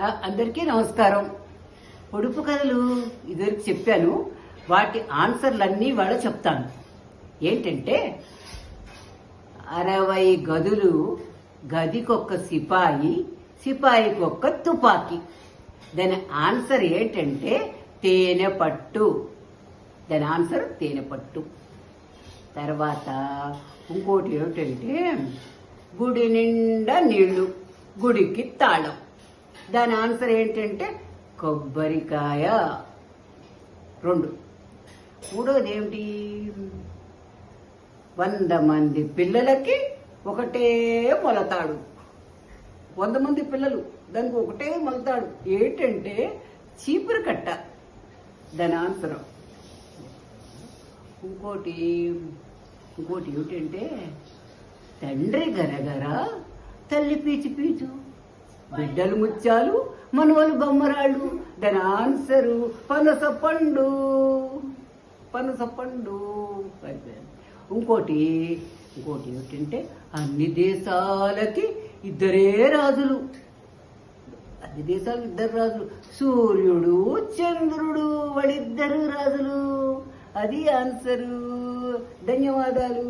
అందరికీ నమస్కారం. పొడుపు కథలు ఇదివరకు చెప్పాను. వాటి ఆన్సర్లన్నీ వాళ్ళ చెప్తాను. ఏంటంటే అరవై గదులు గదికొక్క సిపాయి సిపాయికొక్క తుపాకీ. దాని ఆన్సర్ ఏంటంటే తేనె పట్టు. దాని ఆన్సర్ తేనె పట్టు. తర్వాత ఇంకోటి ఏమిటంటే గుడి నిండా నీళ్ళు గుడికి తాళం. దాని ఆన్సర్ ఏంటంటే కొబ్బరికాయ. రెండు. మూడోది ఏమిటి? వంద మంది పిల్లలకి ఒకటే మొలతాడు. వంద మంది పిల్లలు దానికి ఒకటే మొలతాడు. ఏంటంటే చీపురు కట్ట. దాని ఆన్సర్. ఇంకోటి ఇంకోటి ఏమిటంటే తండ్రి గరగర తల్లి పీచు పీచు. బిడ్డలు ముత్యాలు మనవలు బొమ్మరాళ్ళు దాని ఆన్సరు పనస పండు. పనస పండు ఇంకోటి ఇంకోటి ఏమిటంటే అన్ని దేశాలకి ఇద్దరే రాజులు. అన్ని దేశాలు ఇద్దరు రాజులు. సూర్యుడు చంద్రుడు వాళ్ళిద్దరు రాజులు. అది ఆన్సరు. ధన్యవాదాలు.